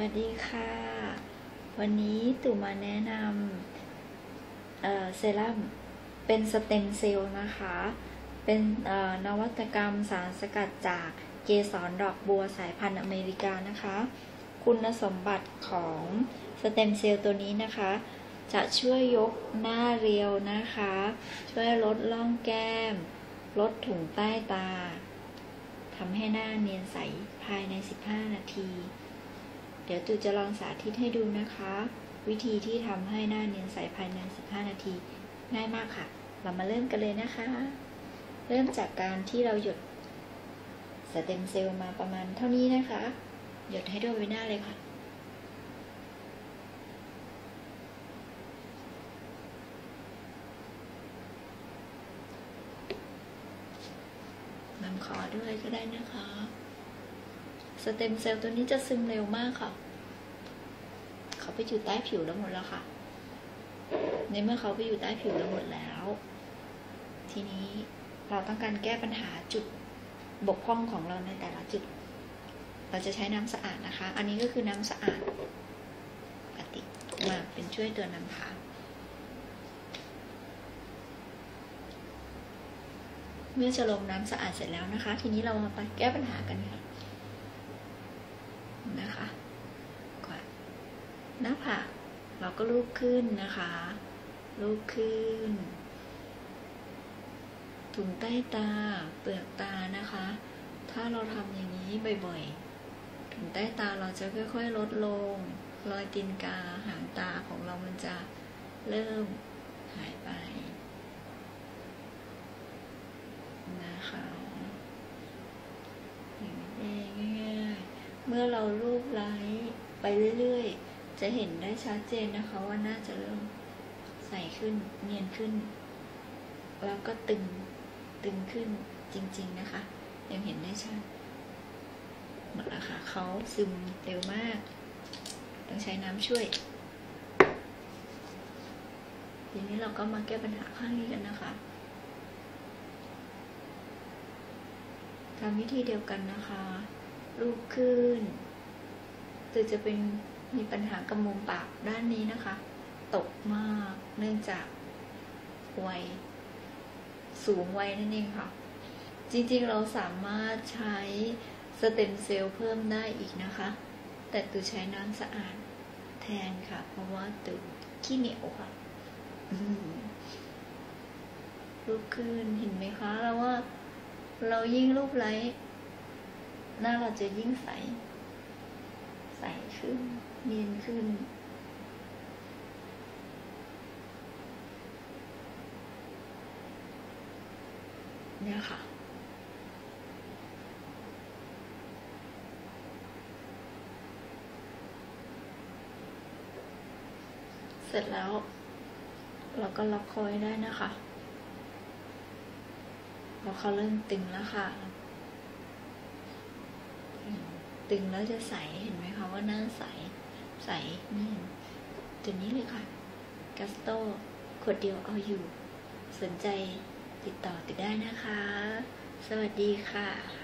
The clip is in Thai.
วัสดีค่ะ วันนี้ตู่มาแนะนำเเซรั่มเป็นสเต็มเซลล์นะคะ เป็นนวัตกรรมสารสกัดจากเกสรดอกบัวสายพันธุ์อเมริกานะคะ คุณสมบัติของสเต็มเซลล์ตัวนี้นะคะ จะช่วยยกหน้าเรียวนะคะ ช่วยลดล่องแก้ม ลดถุงใต้ตาทำให้หน้าเนียนใสภายใน 15 นาที เดี๋ยวตูจะลองสาธิตให้ดูนะคะ วิธีที่ทำให้หน้าเนียนใสภายใน 15 นาที ง่ายมากค่ะ เรามาเริ่มกันเลยนะคะ เริ่มจากการที่เราหยดสเต็มเซลล์มาประมาณเท่านี้นะคะ หยดให้ทั่วใบหน้าเลยค่ะนำคอด้วยก็ได้นะคะ สเต็มเซลล์ตัวนี้จะซึมเร็วมากค่ะ เขาไปอยู่ใต้ผิวแล้วหมดแล้วค่ะ ในเมื่อเขาไปอยู่ใต้ผิวแล้วหมดแล้ว ทีนี้เราต้องการแก้ปัญหาจุดบกพร่องของเราในแต่ละจุด เราจะใช้น้ำสะอาดนะคะ อันนี้ก็คือน้ำสะอาดปกติมาเป็นช่วยตัวนำทางเมื่อจะลงน้ำสะอาดเสร็จแล้วนะคะ ทีนี้เรามาไปแก้ปัญหากันค่ะ นะคะกดหน้าผากเราก็ลูบขึ้นนะคะลูบขึ้นถุงใต้ตาเปลือกตานะคะ ถ้าเราทำอย่างนี้บ่อยๆถุงใต้ตาเราจะค่อยๆลดลง รอยตีนกาหางตาของเรามันจะเริ่มหายไป นะคะอย่างนี้ง่ายๆ เมื่อเรารูปไลท์ไปเรื่อยๆ จะเห็นได้ชัดเจนนะคะว่าน่าจะเริ่มใสขึ้นเนียนขึ้น แล้วก็ตึงตึงขึ้นจริงๆนะคะ ยังเห็นได้ชัดหมดแล้วค่ะเขาซึมเร็วมาก ต้องใช้น้ำช่วย ทีนี้เราก็มาแก้ปัญหาข้างนี้กันนะคะทำวิธีเดียวกันนะคะ ลูกขึ้นตือจะเป็นมีปัญหากับมุมปากด้านนี้นะคะ ตกมากเนื่องจากวัยสูงวัยนั่นเองค่ะ จริงๆเราสามารถใช้สเต็มเซลล์เพิ่มได้อีกนะคะ แต่ตือใช้น้ำสะอาดแทนค่ะ เพราะว่าตือขี้เหนียวค่ะลุกขึ้นเห็นไหมคะแล้วว่าเรายิ่งรูปไร้ หน้าเราจะยิ่งใส ใสขึ้น เนียนขึ้น เนี่ยค่ะเสร็จแล้ว เราก็ล็อกคอยได้นะคะพอเขาเริ่มตึงแล้วค่ะ ตึงแล้วจะใสเห็นไหมคะว่าหน้าใส ใสนี่ตัวนี้เลยค่ะกัสโตขวดเดียวเอาอยู่ สนใจติดต่อติดได้นะคะ สวัสดีค่ะ